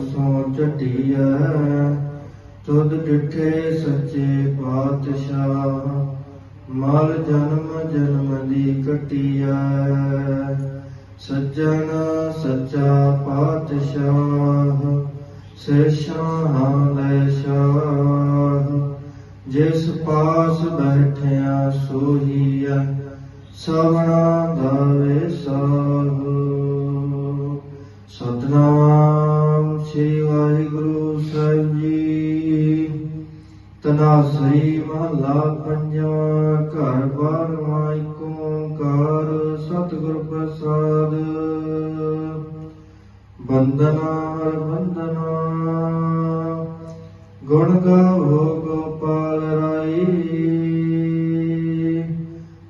ਸੋ ਤੁਧ ਡਿਠੇ ਸੱਚੇ ਪਾਤਸ਼ਾਹ, ਮਲ ਜਨਮ ਜਨਮ ਦੀ ਕਟੀਐ ਸੱਜਣ ਸੱਚਾ ਪਾਤਸ਼ਾਹ, ਸੇਸ਼ਾਂ ਲੈ ਸ਼ਾਹ। ਜਿਸ ਪਾਸ ਬੈਠਿਆ ਸੋਹੀਆ ਸਵਣਾ ਦਾਵੇ ਸਾਹੂ ਵਾਹਿਗੁਰੂ ਸਾਹਿਬ ਜੀ ਤਨਾਸਰੀ ਮਹਲਾ ਪੰਜਵਾ ਘਰ ਬਾਰਵਾਂ ਏਕ ਓੰਕਾਰ, ਸਤਿਗੁਰ ਪ੍ਰਸਾਦ। ਬੰਦਨਾ ਹਰ ਬੰਦਨਾ ਗੁਣ ਗਾਵੋ ਗੋਪਾਲ ਰਾਈ।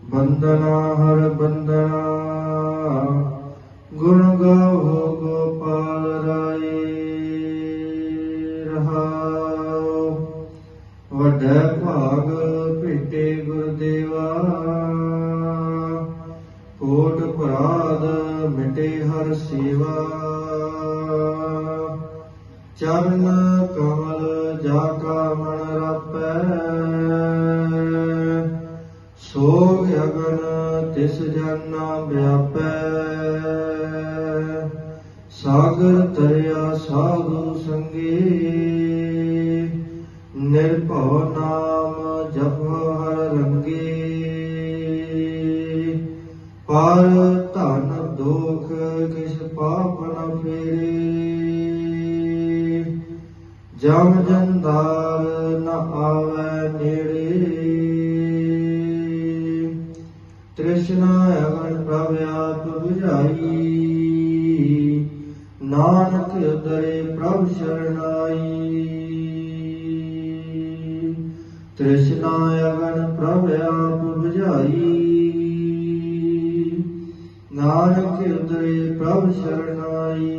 ਬੰਦਨਾ ਹਰ ਬੰਦਨਾ ਗੁਣ ਗਾਵੋ ਗੋ ਵੱਡਾ ਭਾਗ ਭੇਟੇ ਗੁਰਦੇਵਾ। ਕੋਟ ਭਰਾਦ ਮਿਟੇ ਹਰ ਸੇਵਾ। ਚਰਨ ਕਮਲ ਜਾ ਕਾ ਮਨ ਰਪੈ। ਸੋਗ ਅਗਨ ਤਿਸ ਜਨ ਵਿਆਪੈ। ਸਾਗਰ ਤਰਿਆ ਸਾਧੂ ਸੰਗੀ। ਨਿਰਭਉ ਨਾਮ ਜਪ ਹਰ ਰੰਗੇ। ਪਰ ਧਨ ਦੋਖ ਕਿਸ ਪਾਪ ਨ ਫੇਰੇ। ਜਮ ਜੰਦਾਰ ਨ ਆਵੈ ਨੇੜੇ। ਤ੍ਰਿਸ਼ਨਾ ਅਗਨ ਪ੍ਰਭ ਆਪ 부ਝਾਈ ਨਾਨਕ ਉਦਰੇ ਪ੍ਰਭ ਸ਼ਰਨਾਈ। ਤ੍ਰਿਸ਼ਨਾ ਅਗਨ ਪ੍ਰਭ ਆਪ 부ਝਾਈ ਨਾਨਕ ਉਦਰੇ ਪ੍ਰਭ ਸ਼ਰਨਾਈ।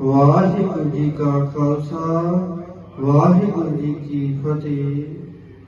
ਵਾਹਿਗੁਰੂ ਜੀ ਕਾ ਖਾਲਸਾ, ਵਾਹਿਗੁਰੂ ਜੀ ਕੀ ਫਤਿਹ।